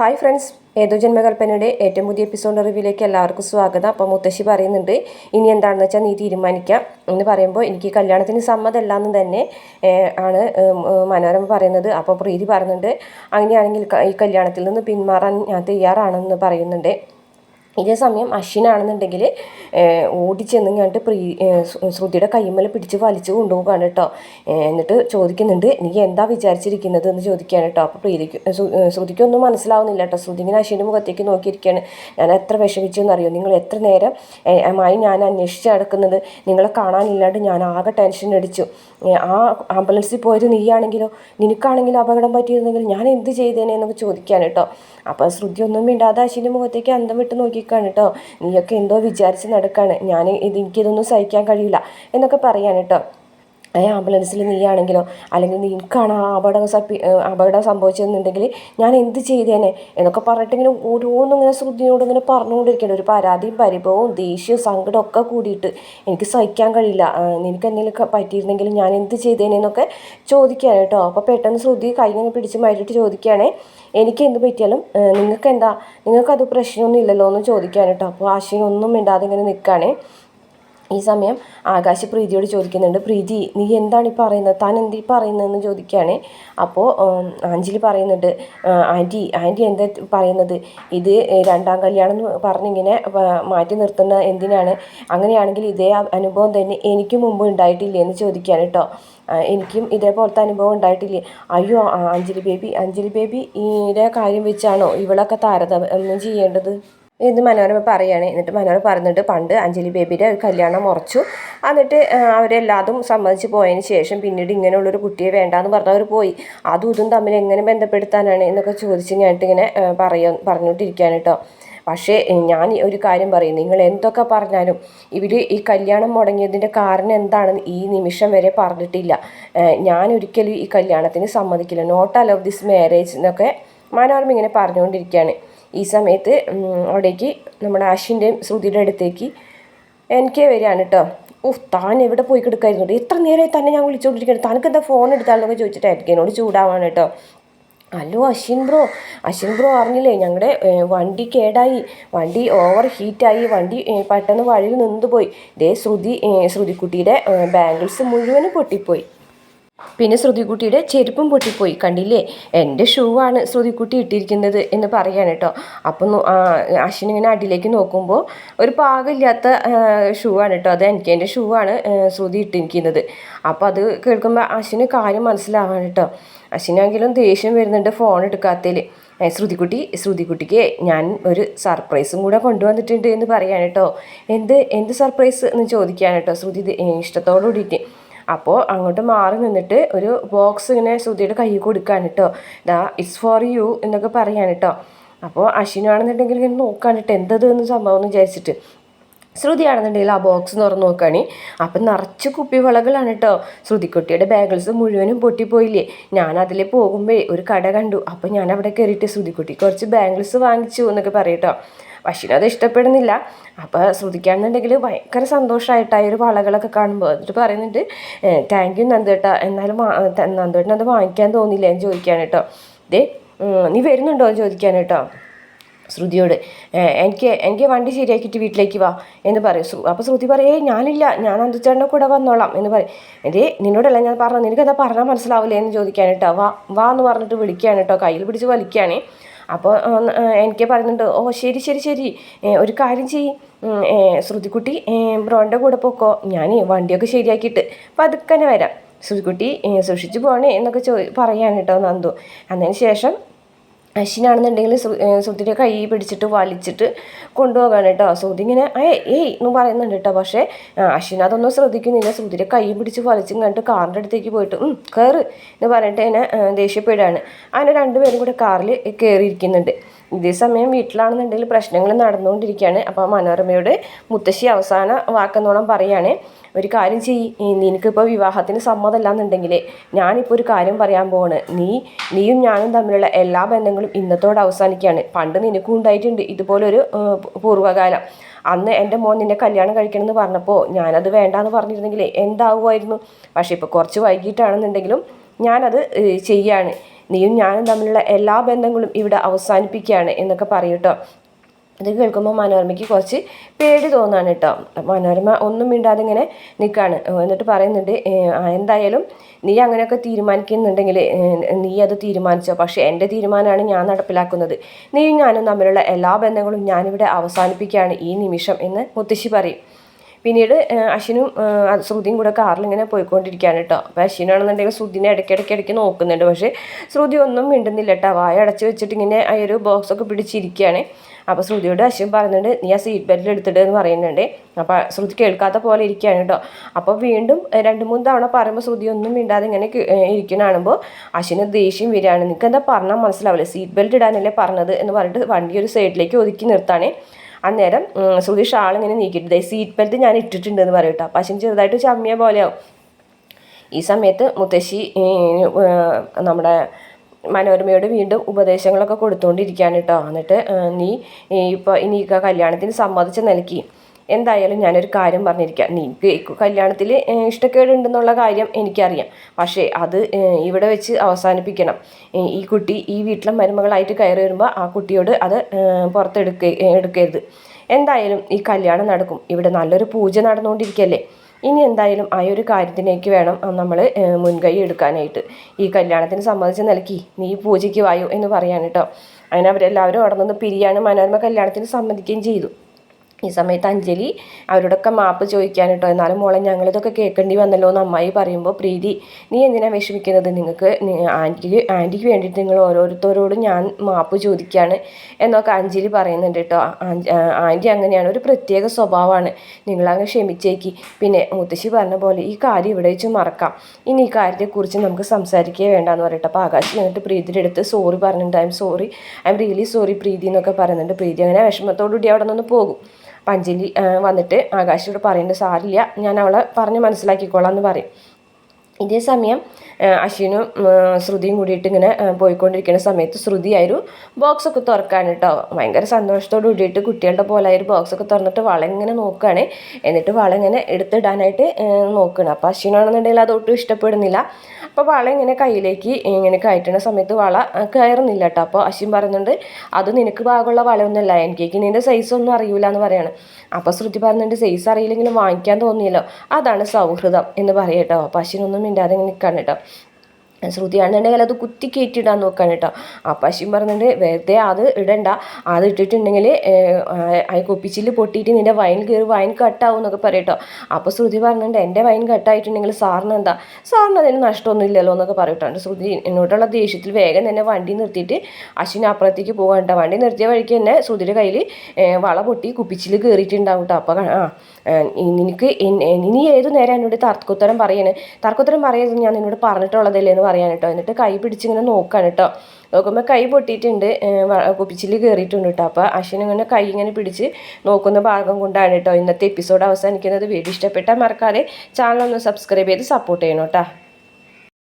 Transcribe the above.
Hi friends ഏതോ ജന്മകൽപ്പനയുടെ ഏറ്റവും പുതിയ എപ്പിസോഡ് റിവ്യൂലേക്ക് എല്ലാവർക്കും സ്വാഗതം. അപ്പോൾ മുത്തശ്ശി പറയുന്നുണ്ട് ഇനി എന്താണെന്ന് വെച്ചാൽ നീ തീരുമാനിക്കാം. എന്ന് പറയുമ്പോൾ എനിക്ക് കല്യാണത്തിന് സമ്മതമല്ല എന്ന് തന്നെ ആണ് മനോരമ പറയുന്നത്. അപ്പോൾ പ്രീതി പറയുന്നുണ്ട് അങ്ങനെയാണെങ്കിൽ ഈ കല്യാണത്തിൽ നിന്ന് പിന്മാറാൻ ഞാൻ തയ്യാറാണെന്ന് പറയുന്നുണ്ട്. ഇതേ സമയം അശ്വിനാണെന്നുണ്ടെങ്കിൽ ഓടിച്ചെന്ന് കണ്ടിട്ട് പ്രീ ശ്രുതിയുടെ കൈമല പിടിച്ച് വലിച്ച് കൊണ്ടുപോകാണ് കേട്ടോ. എന്നിട്ട് ചോദിക്കുന്നുണ്ട് നീ എന്താ വിചാരിച്ചിരിക്കുന്നത്? എന്ന് ചോദിക്കുകയാണ് കേട്ടോ. അപ്പോൾ പ്രീതിക്ക് ശ്രുതിക്കൊന്നും മനസ്സിലാവുന്നില്ല കേട്ടോ. ശ്രുതി ഇങ്ങനെ അശ്വിന്റെ മുഖത്തേക്ക് നോക്കിയിരിക്കുകയാണ്. ഞാൻ എത്ര വിഷമിച്ചു അറിയോ നിങ്ങൾ എത്ര നേരം മായി ഞാൻ അന്വേഷിച്ച് നടക്കുന്നത്? നിങ്ങളെ കാണാനില്ലാണ്ട് ഞാൻ ആകെ ടെൻഷൻ അടിച്ചു. ആ ആംബുലൻസിൽ പോയത് നീയാണെങ്കിലോ? നിനക്കാണെങ്കിലും അപകടം പറ്റിയിരുന്നെങ്കിൽ ഞാൻ എന്ത് ചെയ്തേനെ? എന്നൊക്കെ ചോദിക്കുകയാണ് കേട്ടോ. അപ്പോൾ ശ്രുതി ഒന്നും മിണ്ടാതെ അശ്വിന്റെ മുഖത്തേക്ക് അന്തം വിട്ട് നോക്കിക്കാണ് കേട്ടോ നീയൊക്കെ എന്തോ വിചാരിച്ച് നടക്കാണ്. ഞാൻ ഇത് എനിക്കിതൊന്നും സഹിക്കാൻ കഴിയില്ല എന്നൊക്കെ പറയാണ് കേട്ടോ ആ ആംബുലൻസിൽ നീയാണെങ്കിലോ? അല്ലെങ്കിൽ നിനക്കാണ് ആ അപകടം സപ്പി അപകടം സംഭവിച്ചതെന്നുണ്ടെങ്കിൽ ഞാൻ എന്ത് ചെയ്തേനെ? എന്നൊക്കെ പറഞ്ഞിട്ട് ഇങ്ങനെ ഓരോന്നും ഇങ്ങനെ ശ്രുതിയോട് ഇങ്ങനെ പറഞ്ഞുകൊണ്ടിരിക്കണം ഒരു പരാതിയും പരിഭവവും ദേഷ്യവും സങ്കടവും ഒക്കെ കൂടിയിട്ട് എനിക്ക് സഹിക്കാൻ കഴിയില്ല. നിനക്ക് എന്തെങ്കിലും പറ്റിയിരുന്നെങ്കിൽ ഞാൻ എന്ത് ചെയ്തേനെ എന്നൊക്കെ ചോദിക്കുകയാണ് കേട്ടോ. അപ്പോൾ പെട്ടെന്ന് ശ്രുതി കൈ ഇങ്ങനെ പിടിച്ച് മാറ്റിയിട്ട് ചോദിക്കുകയാണേ എനിക്ക് എന്ത് പറ്റിയാലും നിങ്ങൾക്ക് എന്താ നിങ്ങൾക്കത് പ്രശ്നമൊന്നും ഇല്ലല്ലോ? എന്ന് ചോദിക്കുകയാണ് കേട്ടോ. അപ്പോൾ ആശയൊന്നും മിണ്ടാതെ ഇങ്ങനെ നിൽക്കുകയാണേ. ഈ സമയം ആകാശ് പ്രീതിയോട് ചോദിക്കുന്നുണ്ട് പ്രീതി നീ എന്താണ് ഈ പറയുന്നത്? താൻ എന്ത് ഈ പറയുന്നതെന്ന് ചോദിക്കുകയാണ്. അപ്പോൾ ആഞ്ജലി പറയുന്നുണ്ട് "ആ, ആന്റി ആന്റി എന്താ പറയുന്നത്? ഇത് രണ്ടാം കല്യാണം എന്ന് പറഞ്ഞിങ്ങനെ മാറ്റി നിർത്തുന്ന എന്തിനാണ്? അങ്ങനെയാണെങ്കിൽ ഇതേ അനുഭവം തന്നെ എനിക്ക് മുമ്പ് ഉണ്ടായിട്ടില്ലേ? എന്ന് ചോദിക്കുകയാണ് കേട്ടോ എനിക്കും ഇതേപോലത്തെ അനുഭവം ഉണ്ടായിട്ടില്ലേ? അയ്യോ അഞ്ജലി ബേബി അഞ്ജലി ബേബി ഈടെ കാര്യം വെച്ചാണോ ഇവളൊക്കെ താരതമ്യം ചെയ്യേണ്ടത്? എന്ന് മനോരമ പറയുകയാണ് എന്നിട്ട് മനോരമ പറഞ്ഞിട്ട് പണ്ട് അഞ്ജലി ബേബിയുടെ ഒരു കല്യാണം മുറച്ചു എന്നിട്ട് അവരെല്ലാതും സമ്മതിച്ച് പോയതിന് ശേഷം പിന്നീട് ഇങ്ങനെയുള്ളൊരു കുട്ടിയെ വേണ്ടാന്ന് പറഞ്ഞവർ പോയി. അതും ഇതും തമ്മിൽ എങ്ങനെ ബന്ധപ്പെടുത്താനാണ് എന്നൊക്കെ ചോദിച്ച് ഞാനിട്ട് ഇങ്ങനെ പറയ പറഞ്ഞുകൊണ്ടിരിക്കുകയാണ് കേട്ടോ പക്ഷേ ഞാൻ ഒരു കാര്യം പറയും. നിങ്ങൾ എന്തൊക്കെ പറഞ്ഞാലും ഇവർ ഈ കല്യാണം മുടങ്ങിയതിന്റെ കാരണം എന്താണെന്ന് ഈ നിമിഷം വരെ പറഞ്ഞിട്ടില്ല. ഞാൻ ഒരിക്കലും ഈ കല്യാണത്തിന് സമ്മതിക്കില്ല. നോട്ട് അലവ് ദിസ് മാരേജ് എന്നൊക്കെ മനോരമ ഇങ്ങനെ പറഞ്ഞുകൊണ്ടിരിക്കുകയാണ് ഈ സമയത്ത് അവിടേക്ക് നമ്മുടെ അശ്വിന്റെയും ശ്രുതിയുടെ അടുത്തേക്ക് എനിക്ക് വരികയാണ് കേട്ടോ ഓ താൻ എവിടെ പോയി കിടക്കായിരുന്നു എത്ര നേരമായി തന്നെ ഞാൻ വിളിച്ചുകൊണ്ടിരിക്കുകയാണ് തനക്ക് എന്താ ഫോൺ എടുത്താലെന്നൊക്കെ ചോദിച്ചിട്ടായിരിക്കും എന്നോട് ചൂടാവാണ് കേട്ടോ hello Ashwin bro. Ashwin bro അറിഞ്ഞില്ലേ? ഞങ്ങളുടെ വണ്ടി കേടായി. വണ്ടി ഓവർ ഹീറ്റായി വണ്ടി പെട്ടെന്ന് വഴിയിൽ നിന്ന് പോയി ദേ ശ്രുതി ശ്രുതിക്കുട്ടിയുടെ ബാംഗിൾസ് മുഴുവനും പൊട്ടിപ്പോയി. പിന്നെ ശ്രുതികുട്ടിയുടെ ചെരുപ്പും പൊട്ടിപ്പോയി. കണ്ടില്ലേ? എന്റെ ഷൂ ആണ് ശ്രുതികുട്ടി ഇട്ടിരിക്കുന്നത് എന്ന് പറയാണ് കേട്ടോ അപ്പം അശ്വിൻ ഇങ്ങനെ അടിയിലേക്ക് നോക്കുമ്പോൾ ഒരു പാകമില്ലാത്ത ഷൂ ആണ് കേട്ടോ അത് എനിക്ക് എന്റെ ഷൂ ആണ് ശ്രുതി ഇട്ടിരിക്കുന്നത്. അപ്പോൾ അത് കേൾക്കുമ്പോൾ അശ്വിന് കാര്യം മനസ്സിലാവാണ് കേട്ടോ അശ്വിനാണെങ്കിലും ദേഷ്യം വരുന്നുണ്ട് ഫോൺ എടുക്കാത്തതിൽ ശ്രുതികുട്ടി ശ്രുതികുട്ടിക്ക് ഞാൻ ഒരു സർപ്രൈസും കൂടെ കൊണ്ടുവന്നിട്ടുണ്ട് എന്ന് പറയാണ് കേട്ടോ എന്ത് എന്ത് സർപ്രൈസ് എന്ന് ചോദിക്കുകയാണ് കേട്ടോ ശ്രുതി ഇഷ്ടത്തോടു കൂടിയിട്ട് അപ്പോൾ അങ്ങോട്ട് മാറി നിന്നിട്ട് ഒരു ബോക്സ് ഇങ്ങനെ ശ്രുതിയുടെ കൈ കൊടുക്കാൻ കേട്ടോ ദാ ഇറ്റ്സ് ഫോർ യു എന്നൊക്കെ പറയാൻ കേട്ടോ അപ്പോൾ അശ്വിനാണെന്നുണ്ടെങ്കിൽ ഇങ്ങനെ നോക്കാൻ കേട്ടോ എന്തത് എന്ന് സംഭവം എന്ന് വിചാരിച്ചിട്ട്. ശ്രുതിയാണെന്നുണ്ടെങ്കിൽ ആ ബോക്സ് തുറന്ന് നോക്കുകയാണ് അപ്പം നിറച്ച് കുപ്പിവളകളാണ് കേട്ടോ ശ്രുതിക്കുട്ടിയുടെ ബാഗിൾസ് മുഴുവനും പൊട്ടിപ്പോയില്ലേ. ഞാൻ അതിൽ പോകുമ്പോൾ ഒരു കട കണ്ടു. അപ്പം ഞാൻ അവിടെ കയറിയിട്ട് ശ്രുതിക്കുട്ടി കുറച്ച് ബാംഗിൾസ് വാങ്ങിച്ചു എന്നൊക്കെ പറയട്ടോ. പക്ഷേ അത് ഇഷ്ടപ്പെടുന്നില്ല. അപ്പോൾ ശ്രുതിക്കാണെന്നുണ്ടെങ്കിൽ ഭയങ്കര സന്തോഷമായിട്ടായി ഒരു വളകളൊക്കെ കാണുമ്പോൾ എന്നിട്ട് പറയുന്നുണ്ട് താങ്ക് യു നന്ദേട്ട. എന്നാലും നന്ദേട്ടനത് വാങ്ങിക്കാൻ തോന്നില്ല എന്ന് ചോദിക്കാൻ കേട്ടോ ദേ നീ വരുന്നുണ്ടോ എന്ന് ചോദിക്കാൻ കേട്ടോ ശ്രുതിയോട് "ഏ, എനിക്ക് എനിക്ക് വണ്ടി ശരിയാക്കിയിട്ട് വീട്ടിലേക്ക് വാ എന്ന് പറയും. അപ്പോൾ ശ്രുതി പറയേ ഞാനില്ല ഞാൻ അന്തുച്ചേട്ടന്റെ കൂടെ വന്നോളാം എന്ന് പറയും. എന്റെ നിന്നോടല്ല ഞാൻ പറഞ്ഞു നിനക്കെന്താ പറഞ്ഞാൽ മനസ്സിലാവില്ലേ എന്ന് ചോദിക്കാൻ കേട്ടോ. വാ വാ എന്ന് പറഞ്ഞിട്ട് വിളിക്കുകയാണ് കേട്ടോ കയ്യിൽ പിടിച്ച് വലിക്കുകയാണ് അപ്പോൾ എനിക്ക് പറയുന്നുണ്ട് ഓ ശരി ശരി ശരി ഒരു കാര്യം ചെയ്യ്. ശ്രുതിക്കുട്ടി ബ്രോന്റെ കൂടെ പോക്കോ ഞാൻ വണ്ടിയൊക്കെ ശരിയാക്കിയിട്ട് പതുക്കനെ വരാം. ശ്രുതിക്കുട്ടി സൂക്ഷിച്ച് പോകണേ എന്നൊക്കെ ചോ പറയാണ് കേട്ടോ നന്ദു. അതിന് ശേഷം അശ്വിനാണെന്നുണ്ടെങ്കിൽ ശ്രുതിയുടെ കൈ പിടിച്ചിട്ട് വലിച്ചിട്ട് കൊണ്ടുപോകാൻ കേട്ടോ. ശ്രുതി ഇങ്ങനെ ഏയ് ഏയ് എന്ന് പറയുന്നുണ്ട് കേട്ടോ. പക്ഷേ അശ്വിൻ അതൊന്നും ശ്രദ്ധിക്കുന്നില്ല. ശ്രുതിയുടെ കൈ പിടിച്ച് വലിച്ചും കണ്ടിട്ട് കാറിന്റെ അടുത്തേക്ക് പോയിട്ട് കയറ് എന്ന് പറഞ്ഞിട്ട് എന്നെ ദേഷ്യപ്പെടുകയാണ്. അങ്ങനെ രണ്ടുപേരും കൂടെ കാറിൽ കയറിയിരിക്കുന്നുണ്ട്. ഇതേ സമയം വീട്ടിലാണെന്നുണ്ടെങ്കിൽ പ്രശ്നങ്ങൾ നടന്നുകൊണ്ടിരിക്കുകയാണ്. അപ്പോൾ മനോരമയോട് മുത്തശ്ശി അവസാന വാക്കെന്നോളം പറയാണ് ഒരു കാര്യം ചെയ്യ്. നിനക്കിപ്പോൾ വിവാഹത്തിന് സമ്മതമല്ല എന്നുണ്ടെങ്കിൽ ഞാനിപ്പോൾ ഒരു കാര്യം പറയാൻ പോവാണ്. നീ നീയും ഞാനും തമ്മിലുള്ള എല്ലാ ബന്ധങ്ങളും ഇന്നത്തോടെ അവസാനിക്കുകയാണ്. പണ്ട് നിനക്കും ഉണ്ടായിട്ടുണ്ട് ഇതുപോലൊരു പൂർവകാലം. അന്ന് എന്റെ മോൻ നിന്നെ കല്യാണം കഴിക്കണമെന്ന് പറഞ്ഞപ്പോൾ ഞാനത് വേണ്ടാന്ന് പറഞ്ഞിരുന്നെങ്കിൽ എന്താവുമായിരുന്നു? പക്ഷേ ഇപ്പോൾ കുറച്ച് വൈകിട്ടാണെന്നുണ്ടെങ്കിലും ഞാനത് ചെയ്യാണ്. നീയും ഞാനും തമ്മിലുള്ള എല്ലാ ബന്ധങ്ങളും ഇവിടെ അവസാനിപ്പിക്കുകയാണ് എന്നൊക്കെ പറയൂട്ടോ ഇത് കേൾക്കുമ്പോൾ മനോരമയ്ക്ക് കുറച്ച് പേടി തോന്നാണ് കേട്ടോ. മനോരമ ഒന്നും മിണ്ടാതെ ഇങ്ങനെ നിൽക്കുകയാണ് എന്നിട്ട് പറയുന്നുണ്ട് എന്തായാലും നീ അങ്ങനെയൊക്കെ തീരുമാനിക്കുന്നുണ്ടെങ്കിൽ നീ അത് തീരുമാനിച്ചോ. പക്ഷേ എന്റെ തീരുമാനമാണ് ഞാൻ നടപ്പിലാക്കുന്നത്. നീയും ഞാനും തമ്മിലുള്ള എല്ലാ ബന്ധങ്ങളും ഞാനിവിടെ അവസാനിപ്പിക്കുകയാണ് ഈ നിമിഷം എന്ന് മുത്തശ്ശി പറയും. പിന്നീട് അശ്വിനും ശ്രുതിയും കൂടെ കാറിൽ ഇങ്ങനെ പോയിക്കൊണ്ടിരിക്കുകയാണ് കേട്ടോ അപ്പോൾ അശ്വിനാണെന്നുണ്ടെങ്കിൽ ശ്രുതിനെ ഇടയ്ക്കിടയ്ക്ക് ഇടയ്ക്ക് നോക്കുന്നുണ്ട്. പക്ഷേ ശ്രുതി ഒന്നും മിണ്ടുന്നില്ല കേട്ടോ വായ അടച്ച് വെച്ചിട്ട് ഇങ്ങനെ ആ ഒരു ബോക്സൊക്കെ പിടിച്ചിരിക്കുകയാണ്. അപ്പോൾ ശ്രുതിയോട് അശ്വിൻ പറയുന്നുണ്ട് നീ ആ സീറ്റ് ബെൽറ്റ് എടുത്തിട്ട് എന്ന് പറയുന്നുണ്ട്. അപ്പോൾ ശ്രുതി കേൾക്കാത്ത പോലെ ഇരിക്കുകയാണ് കേട്ടോ അപ്പോൾ വീണ്ടും രണ്ട് മൂന്ന് തവണ പറയുമ്പോൾ ശ്രുതി ഒന്നും മിണ്ടാതെ ഇങ്ങനെ ഇരിക്കുന്ന അശ്വിന് ദേഷ്യം വരികയാണ്. നിങ്ങൾക്ക് എന്താ പറഞ്ഞാൽ മനസ്സിലാവില്ല. സീറ്റ് ബെൽറ്റ് ഇടാനല്ലേ പറഞ്ഞത്? എന്ന് പറഞ്ഞിട്ട് വണ്ടി ഒരു സൈഡിലേക്ക് ഒതുക്കി നിർത്താനേ അന്നേരം ഷാൾ ഇങ്ങനെ നീക്കിയിട്ട് സീറ്റ് ബെൽറ്റ് ഞാൻ ഇട്ടിട്ടുണ്ട് എന്ന് പറയട്ടോ അശ്വിൻ ചെറുതായിട്ട് ചമ്മിയ പോലെയാവും. ഈ സമയത്ത് മുത്തശ്ശി നമ്മുടെ മനോരമയോട് വീണ്ടും ഉപദേശങ്ങളൊക്കെ കൊടുത്തുകൊണ്ടിരിക്കുകയാണ് കേട്ടോ എന്നിട്ട് നീ ഇപ്പോൾ ഇനി കല്യാണത്തിന് സമ്മതിച്ച നിലയ്ക്ക് എന്തായാലും ഞാനൊരു കാര്യം പറഞ്ഞിരിക്കാം. നിനക്ക് കല്യാണത്തിൽ ഇഷ്ടക്കേടുണ്ടെന്നുള്ള കാര്യം എനിക്കറിയാം. പക്ഷേ അത് ഇവിടെ വെച്ച് അവസാനിപ്പിക്കണം. ഈ കുട്ടി ഈ വീട്ടിലെ മരുമകളായിട്ട് കയറി വരുമ്പോൾ ആ കുട്ടിയോട് അത് പുറത്തെടുക്ക എടുക്കരുത്. എന്തായാലും ഈ കല്യാണം നടക്കും. ഇവിടെ നല്ലൊരു പൂജ നടന്നുകൊണ്ടിരിക്കുകയല്ലേ ഇനി എന്തായാലും ആ ഒരു കാര്യത്തിനേക്ക് വേണം നമ്മൾ മുൻകൈ എടുക്കാനായിട്ട്. ഈ കല്യാണത്തിന് സംബന്ധിച്ച് നിലയ്ക്ക് നീ പൂജയ്ക്ക് വായു എന്ന് പറയാൻ കേട്ടോ. അങ്ങനെ അവരെല്ലാവരും അവിടെ നിന്ന് പിരിയാണ് മനോരമ കല്യാണത്തിന് സമ്മതിക്കുകയും ചെയ്തു. ഈ സമയത്ത് അഞ്ജലി അവരോടൊക്കെ മാപ്പ് ചോദിക്കാൻ കേട്ടോ എന്നാലും മോളെ ഞങ്ങളിതൊക്കെ കേൾക്കേണ്ടി വന്നല്ലോ എന്ന് അമ്മായി പറയുമ്പോൾ പ്രീതി നീ എന്തിനാണ് വിഷമിക്കുന്നത്? നിങ്ങൾക്ക് ആന്റിക്ക് ആന്റിക്ക് വേണ്ടിയിട്ട് നിങ്ങൾ ഓരോരുത്തരോടും ഞാൻ മാപ്പ് ചോദിക്കുകയാണ് എന്നൊക്കെ അഞ്ജലി പറയുന്നുണ്ട് കേട്ടോ. ആന്റി അങ്ങനെയാണ്. ഒരു പ്രത്യേക സ്വഭാവമാണ്. നിങ്ങളങ്ങ് ക്ഷമിച്ചേക്ക്. പിന്നെ മുത്തശ്ശി പറഞ്ഞ പോലെ ഈ കാര്യം ഇവിടെ വെച്ച് മറക്കാം. ഇനി ഈ കാര്യത്തെക്കുറിച്ച് നമുക്ക് സംസാരിക്കേ വേണ്ടെന്ന് പറയട്ടെ. അപ്പോൾ ആകാശ് എന്നിട്ട് പ്രീതിയുടെ അടുത്ത് സോറി പറഞ്ഞിട്ടുണ്ട്. I'm sorry I'm really sorry Preethi എന്നൊക്കെ പറയുന്നുണ്ട്. പ്രീതി അങ്ങനെ വിഷമത്തോടുകൂടി അവിടെ നിന്ന് പോകും. പഞ്ചലി വന്നിട്ട് ആകാശോട് പറയേണ്ട സാരില്ല ഞാൻ അവളെ പറഞ്ഞ് മനസ്സിലാക്കിക്കോളാം എന്ന് പറയും. ഇതേ സമയം അശ്വിനും ശ്രുതിയും കൂടിയിട്ട് ഇങ്ങനെ പോയിക്കൊണ്ടിരിക്കുന്ന സമയത്ത് ശ്രുതി ആയൊരു ബോക്സൊക്കെ തുറക്കാൻ കേട്ടോ ഭയങ്കര സന്തോഷത്തോട് കൂടിയിട്ട് കുട്ടികളുടെ പോലെ ആയൊരു ബോക്സൊക്കെ തുറന്നിട്ട് വളങ്ങനെ നോക്കുകയാണ് എന്നിട്ട് വളങ്ങനെ എടുത്തിടാനായിട്ട് നോക്കുകയാണ് അപ്പോൾ അശ്വിനാണെന്നുണ്ടെങ്കിൽ അതൊട്ടും ഇഷ്ടപ്പെടുന്നില്ല. അപ്പോൾ വള ഇങ്ങനെ കയ്യിലേക്ക് ഇങ്ങനെ കയറ്റുന്ന സമയത്ത് വള കയറുന്നില്ല കേട്ടോ അപ്പോൾ അശ്വിൻ പറയുന്നുണ്ട് അത് നിനക്ക് ഭാഗമുള്ള വളയൊന്നുമല്ല. എനിക്ക് നിന്റെ സൈസ് ഒന്നും അറിയില്ല എന്ന് പറയാണ്. അപ്പോൾ ശ്രുതി പറയുന്നുണ്ട് സൈസ് അറിയില്ലെങ്കിലും വാങ്ങിക്കാൻ തോന്നിയല്ലോ. അതാണ് സൗഹൃദം എന്ന് പറയട്ടോ. അപ്പോൾ അശ്വിനൊന്നും മിണ്ടാതെ ഇങ്ങനെ നിൽക്കാണ് കേട്ടോ. ശ്രുതിയാണെന്നുണ്ടെങ്കിൽ അത് കുത്തി കയറ്റിയിടാൻ നോക്കാൻ കേട്ടോ. ആ പശും പറഞ്ഞിട്ട് വെറുതെ അത് ഇടണ്ട. അത് ഇട്ടിട്ടുണ്ടെങ്കിൽ ആ കൊപ്പിച്ചിൽ പൊട്ടിയിട്ട് നിന്റെ വൈൻ കയറി വൈൻ കട്ടാവും എന്നൊക്കെ പറയട്ടോ അപ്പോൾ ശ്രുതി പറഞ്ഞിട്ടുണ്ട് എന്റെ വൈൻ കട്ടായിട്ടുണ്ടെങ്കിൽ സാറിന് എന്താ? സാറിന് അതിന് നഷ്ടമൊന്നും ഇല്ലല്ലോ എന്നൊക്കെ പറയട്ടോ ശ്രുതി എന്നോടുള്ള ദേഷ്യത്തിൽ വേഗം തന്നെ വണ്ടി നിർത്തിയിട്ട് അശ്വിന് അപ്പുറത്തേക്ക് പോകാൻ കേട്ടോ. വണ്ടി നിർത്തിയ വഴിക്ക് തന്നെ ശ്രുതിയുടെ കയ്യിൽ വള പൊട്ടി കുപ്പിച്ചിൽ കയറിയിട്ടുണ്ടാവും കേട്ടോ. അപ്പോൾ ആ നിനക്ക് ഇനി ഏത് നേരം എന്നോട് തർക്കുത്തരം പറയണേ? തർക്കുത്തരം പറയുന്നത് ഞാൻ നിന്നോട് പറഞ്ഞിട്ടുള്ളതല്ലേ എന്ന് പറയാൻ കേട്ടോ എന്നിട്ട് കൈ പിടിച്ചിങ്ങനെ നോക്കാൻ കേട്ടോ നോക്കുമ്പോൾ കൈ പൊട്ടിയിട്ടുണ്ട് കുപ്പിച്ചിൽ കയറിയിട്ടുണ്ട് കേട്ടോ അപ്പോൾ അശ്വിൻ ഇങ്ങനെ കൈ ഇങ്ങനെ പിടിച്ച് നോക്കുന്ന ഭാഗം കൊണ്ടാണ് കേട്ടോ ഇന്നത്തെ എപ്പിസോഡ് അവസാനിക്കുന്നത്. വീഡിയോ ഇഷ്ടപ്പെട്ടാൽ മറക്കാതെ ചാനൽ ഒന്ന് സബ്സ്ക്രൈബ് ചെയ്ത് സപ്പോർട്ട് ചെയ്യണം കേട്ടോ